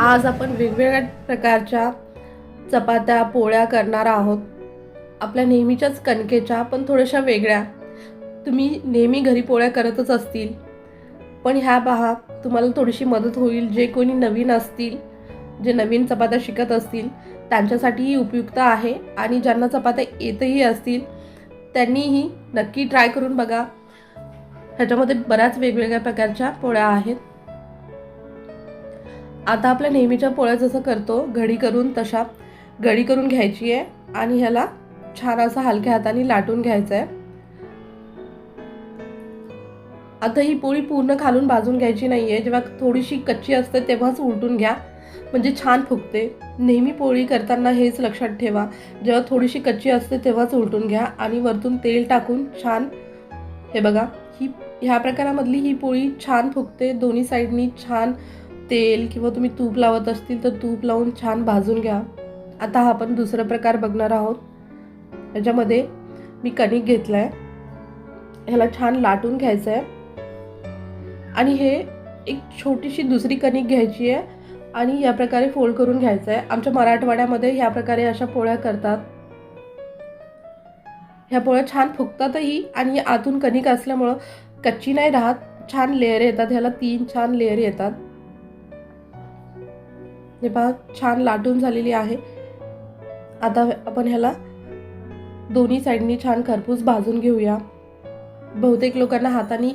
आज आपण वेगवेगळ्या प्रकारच्या चपात्या पोळ्या करणार आहोत. आपल्या नेहमीच्याच कणकेच्या पण थोड्याशा वेगळ्या. तुम्ही नेहमी घरी पोळ्या करतच असतील. पण ह्या पहा तुम्हाला थोडीशी मदत होईल. जे कोणी नवीन असतील जे नवीन चपात्या शिकत असतील त्यांच्यासाठीही उपयुक्त आहे. आणि ज्यांना चपात्या येतही असतील त्यांनीही नक्की ट्राय करून बघा. ह्याच्यामध्ये बऱ्याच वेगवेगळ्या प्रकारच्या पोळ्या आहेत. आता आपल्या नेहमीच्या पोळ्या जसं करतो घडी करून तशा घडी करून घ्यायची आहे आणि ह्याला छान असं हलक्या हाताने लाटून घ्यायचं आहे आता ही पोळी पूर्ण खालून भाजून घ्यायची नाही आहे जेव्हा थोडीशी कच्ची असते तेव्हाच उलटून घ्या म्हणजे छान फुगते. नेहमी पोळी करताना हेच लक्षात ठेवा जेव्हा थोडीशी कच्ची असते तेव्हाच उलटून घ्या आणि वरतून तेल टाकून छान हे बघा ही ह्या प्रकारामधली ही पोळी छान फुगते दोन्ही साईडनी छान तेल किंवा तुम्ही तूप लावत असतील तर तूप लावून छान भाजून घ्या. आता हा आपण दुसरा प्रकार बघणार आहोत. याच्यामध्ये मी कणिक घेतला आहे ह्याला छान लाटून घ्यायचं आहे आणि हे एक छोटीशी दुसरी कणिक घ्यायची आहे. आणि या प्रकारे फोल्ड करून घ्यायचं आहे आमच्या मराठवाड्यामध्ये ह्या प्रकारे अशा पोळ्या करतात. ह्या पोळ्या छान फुगतातही आणि आतून कणिक असल्यामुळं कच्ची नाही राहत. छान लेअर येतात. ह्याला तीन छान लेअर येतात. हे पहा छान लाटून झालेली आहे. आता आपण ह्याला दोन्ही साईडनी छान खरपूस भाजून घेऊया. बहुतेक लोकांना हाताने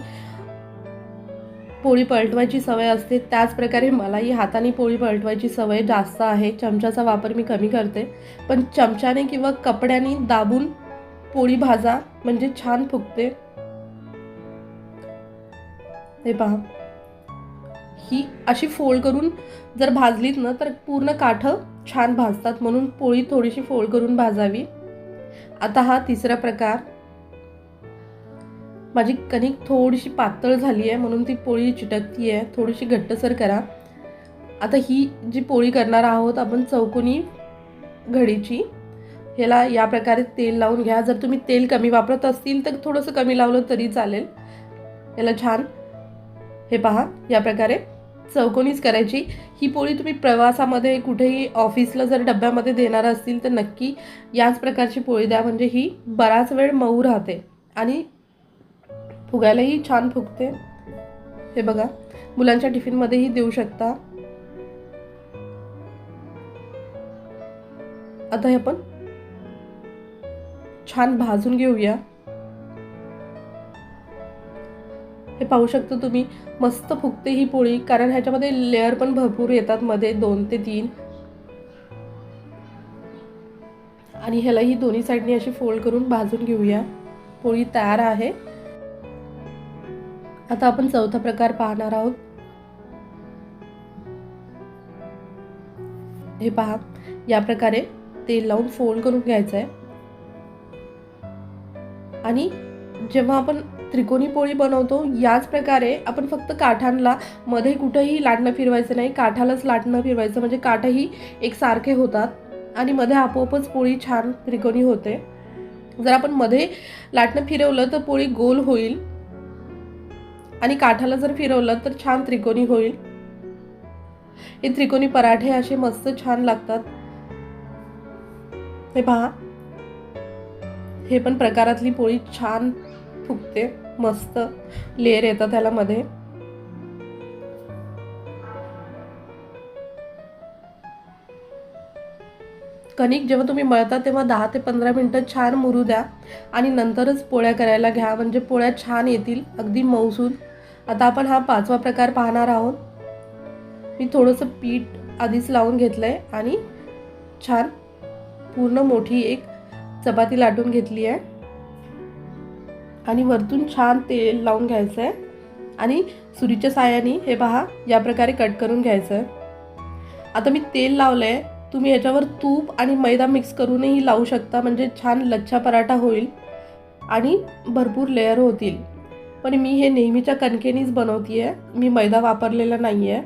पोळी पलटवायची सवय असते. त्याच प्रकारे मलाही हाताने पोळी पलटवायची सवय जास्त आहे. चमच्याचा वापर मी कमी करते. पण चमच्याने किंवा कपड्याने दाबून पोळी भाजा म्हणजे छान फुगते. हे पहा. ही अशी फोल्ड करून जर भाजलीत ना तर पूर्ण काठं छान भाजतात. म्हणून पोळी थोडीशी फोल्ड करून भाजावी. आता हा तिसरा प्रकार. माझी कणिक थोडीशी पातळ झाली आहे म्हणून ती पोळी चिटकती आहे थोडीशी घट्टसर करा. आता ही जी पोळी करणार आहोत आपण चौकोनी घडीची ह्याला या प्रकारे तेल लावून घ्या. जर तुम्ही तेल कमी वापरत असतील तर थोडंसं कमी लावलं तरी चालेल. याला छान हे पहा या प्रकारे चौकोनीच करायची. ही पोळी तुम्ही प्रवासामध्ये कुठेही ऑफिसला जर डब्यामध्ये देणार असतील तर नक्की याच प्रकारची पोळी द्या. म्हणजे ही बराच वेळ मऊ राहते आणि फुगायलाही छान फुगते. हे बघा मुलांच्या टिफिनमध्येही देऊ शकता. आता हे आपण छान भाजून घेऊया. हे पाहू शकता तुम्ही मस्त फुगते ही पोळी कारण ह्याच्यामध्ये लेअर पण भरपूर येतात मध्ये दोन ते तीन. आणि ह्यालाही दोन्ही साईडनी अशी फोल्ड करून भाजून घेऊया. पोळी तयार आहे. आता आपण चौथा प्रकार पाहणार आहोत. हे पहा या प्रकारे तेल लावून फोल्ड करून घ्यायचं आहे आणि जेव्हा आपण त्रिकोणी पोळी बनवतो. याच प्रकारे आपण फक्त काठांना मध्ये कुठंही लाटणं फिरवायचं नाही. काठालाच लाटणं फिरवायचं म्हणजे काठही एकसारखे होतात. आणि मध्ये आपोआपच पोळी छान त्रिकोणी होते. जर आपण मध्ये लाटणं फिरवलं तर पोळी गोल होईल. आणि काठाला जर फिरवलं तर छान त्रिकोणी होईल. हे त्रिकोणी पराठे असे मस्त छान लागतात. हे पहा. हे पण प्रकारातली पोळी छान फुगते. मस्त लेअर येतं त्याला मध्ये कणिक जेव्हा तुम्ही मळता तेव्हा दहा ते पंधरा मिनटं छान मुरू द्या आणि नंतरच पोळ्या करायला घ्या. म्हणजे पोळ्या छान येतील अगदी मऊसून. आता आपण हा पाचवा प्रकार पाहणार आहोत. मी थोडंसं पीठ आधीच लावून घेतलं आहे आणि छान पूर्ण मोठी एक चपाती लाटून घेतली आहे. आणि वरतून छान तेल लावून घ्यायचं आहे आणि सुरीच्या साह्याने हे पहा या प्रकारे कट करून घ्यायचं आहे आता मी तेल लावलं आहे तुम्ही याच्यावर तूप आणि मैदा मिक्स करूनही लावू शकता म्हणजे छान लच्छा पराठा होईल आणि भरपूर लेअर होतील. पण मी हे नेहमीच्या कणकेनीच बनवते आहे मी मैदा वापरलेला नाही आहे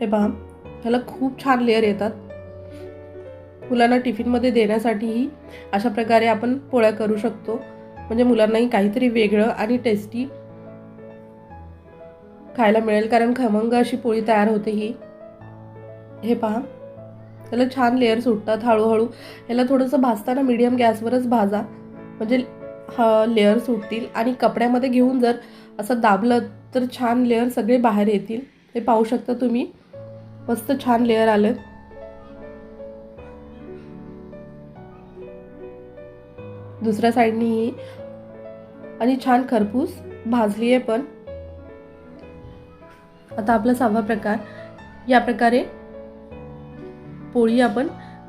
हे पहा ह्याला खूप छान लेअर येतात. मुलांना टिफिनमध्ये देण्यासाठीही अशा प्रकारे आपण पोळ्या करू शकतो. म्हणजे मुलांनाही काहीतरी वेगळं आणि टेस्टी खायला मिळेल. कारण खमंग अशी पोळी तयार होते ही. हे पहा. त्याला छान लेअर सुटतात हळूहळू. ह्याला थोडंसं भाजताना मीडियम गॅसवरच भाजा. म्हणजे हा लेअर सुटतील. आणि कपड्यामध्ये घेऊन जर असं दाबलं तर छान लेअर सगळे बाहेर येतील. हे पाहू शकता तुम्ही. मस्त छान लेअर आलेत दुसऱ्या साईडनीही आणि छान खरपूस भाजली आहे पण. आता आपला सहावा प्रकार. या प्रकारे पोळी आपण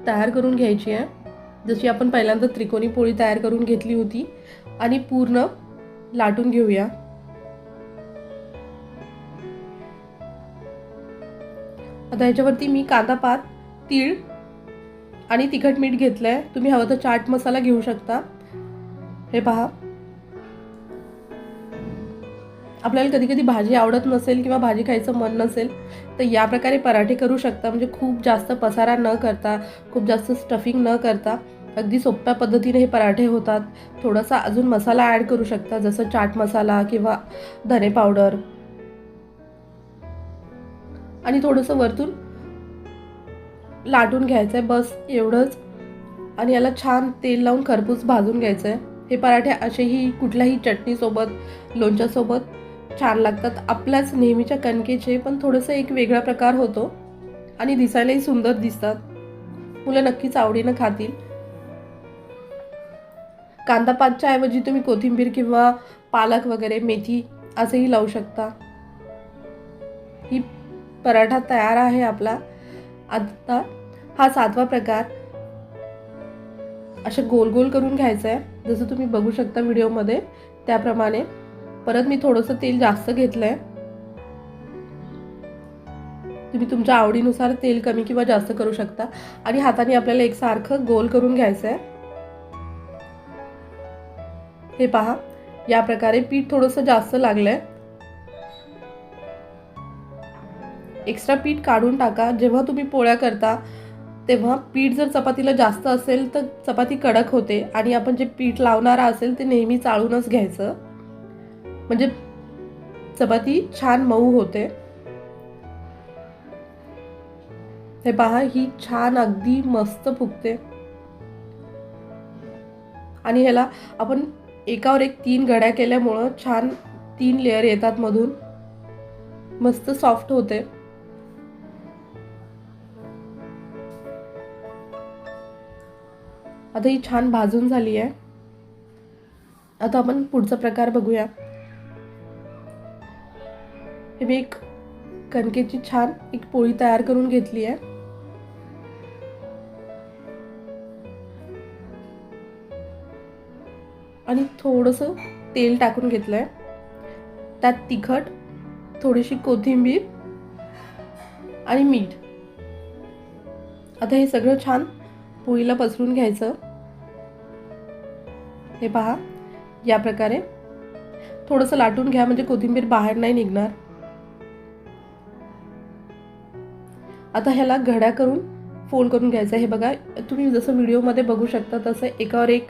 तयार करून घ्यायची आहे. जशी आपण पहिल्यांदा त्रिकोणी पोळी तयार करून घेतली होती. आणि पूर्ण लाटून घेऊया. आता ह्याच्यावरती मी कांदा पात तीळ आणि तिखट मीठ घेतलं आहे तुम्ही हवं तर चाट मसाला घेऊ शकता. हे पहा. आपल्याला कधी कधी भाजी आवडत नसेल किंवा भाजी खायचं मन नसेल तर या प्रकारे पराठे करू शकता. म्हणजे खूप जास्त पसारा न करता खूप जास्त स्टफिंग न करता अगदी सोप्या पद्धतीने हे पराठे होतात. थोडासा अजून मसाला ॲड करू शकता जसं चाट मसाला किंवा धने पावडर आणि थोडंसं वरतून लाटून घ्यायचं आहे बस एवढंच. आणि याला छान तेल लावून खरपूस भाजून घ्यायचं आहे हे पराठे असेही कुठल्याही चटणीसोबत लोणच्यासोबत छान लागतात. आपल्याच नेहमीच्या कणकेचे पण थोडंसं एक वेगळा प्रकार होतो आणि दिसायलाही सुंदर दिसतात. मुलं नक्कीच आवडीनं खातील. कांदा पातच्या ऐवजी तुम्ही कोथिंबीर किंवा पालक वगैरे मेथी असंही लावू शकता. ही पराठा तयार आहे आपला. आता हा सातवा प्रकार. असं गोल गोल करून घ्यायचं आहे जसं तुम्ही बघू शकता व्हिडिओमध्ये त्याप्रमाणे. परत मी थोडंसं तेल जास्त घेतलं आहे तुम्ही तुमच्या आवडीनुसार तेल कमी किंवा जास्त करू शकता. आणि हाताने आपल्याला एकसारखं गोल करून घ्यायचं आहे हे पहा या प्रकारे पीठ थोडंसं जास्त लागलंय. एक्स्ट्रा पीठ काढून टाका. जेव्हा तुम्ही पोळ्या करता तेव्हा पीठ जर चपातीला जास्त असेल तर चपाती कडक होते आणि आपण जे पीठ लावणारा असेल ते नेहमी चाळूनच घ्यायचं. म्हणजे चपाती छान मऊ होते. हे पहा ही छान अगदी मस्त फुगते. आणि ह्याला आपण एकावर एक तीन घड्या केल्यामुळं छान तीन लेअर येतात मधून. मस्त सॉफ्ट होते. आता ही छान भाजून झाली आहे. आता आपण पुढचा प्रकार बघूया. हे मी एक कणकेची छान एक पोळी तयार करून घेतली आहे. आणि थोडंसं तेल टाकून घेतलं आहे त्यात तिखट थोडीशी कोथिंबीर आणि मीठ. आता हे सगळं छान पोळीला पसरून घ्यायचं. हे पहा या प्रकारे. थोडंसं लाटून घ्या म्हणजे कोथिंबीर बाहेर नाही निघणार. आता ह्याला घड्या करून फोल्ड करून घ्यायचं हे बघा तुम्ही जसं व्हिडिओमध्ये बघू शकता तसं एकावर एक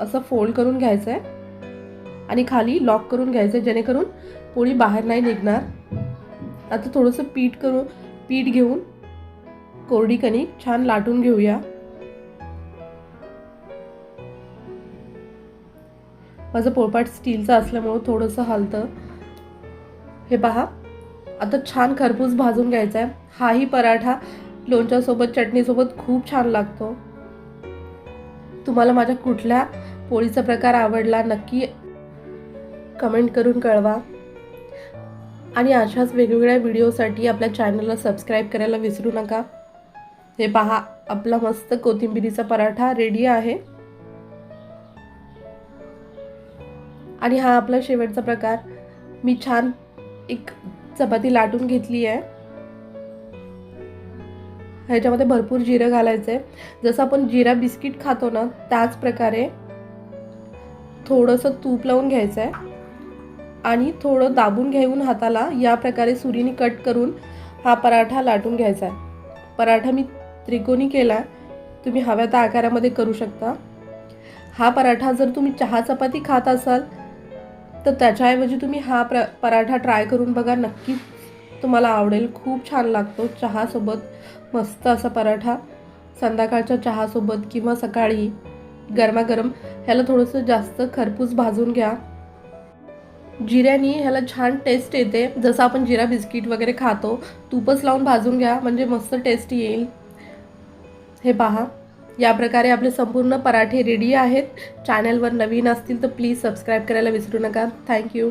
असं फोल्ड करून घ्यायचं आहे. आणि खाली लॉक करून घ्यायचं आहे जेणेकरून पोळी बाहेर नाही निघणार. आता थोडंसं पीठ करून पीठ घेऊन कोरडी कणिक छान लाटून घेऊया. माझं पोळपाट स्टीलचं असल्यामुळं थोडंसं हलतं. हे पहा आता छान खरपूस भाजून घ्यायचा आहे हाही पराठा लोणच्यासोबत चटणीसोबत खूप छान लागतो. तुम्हाला माझ्या कुठल्या पोळीचा प्रकार आवडला नक्की कमेंट करून कळवा. आणि अशाच वेगवेगळ्या व्हिडिओसाठी आपल्या चॅनलला सबस्क्राईब करायला विसरू नका. हे पहा आपला मस्त कोथिंबिरीचा पराठा रेडी आहे. आणि हा आपला शेवटचा प्रकार. मी छान एक चपाती लाटून घेतली आहे. ह्याच्यामध्ये भरपूर जिरं घालायचं आहे जसं आपण जिरा बिस्किट खातो ना त्याच प्रकारे थोडंसं तूप लावून घ्यायचं आहे आणि थोडं दाबून घेऊन हाताला या प्रकारे सुरीने कट करून हा पराठा लाटून घ्यायचा आहे पराठा मी त्रिकोणी केला आहे तुम्ही हव्या त्या आकारामध्ये करू शकता. हा पराठा जर तुम्ही चहा चपाती खात असाल तर त्याच्याऐवजी तुम्ही हा प्र पराठा ट्राय करून बघा. नक्कीच तुम्हाला आवडेल. खूप छान लागतो चहासोबत. मस्त असा पराठा. संध्याकाळच्या चहासोबत किंवा सकाळी गरमागरम. ह्याला थोडंसं जास्त खरपूस भाजून घ्या. जिऱ्यानी ह्याला छान टेस्ट येते. जसं आपण जिरा बिस्किट वगैरे खातो तूपच लावून भाजून घ्या. म्हणजे मस्त टेस्ट येईल. हे पहा. या प्रकारे आपले संपूर्ण पराठे रेडी आहेत. चॅनलवर नवीन असतील तर प्लीज सबस्क्राईब करायला विसरू नका. थँक्यू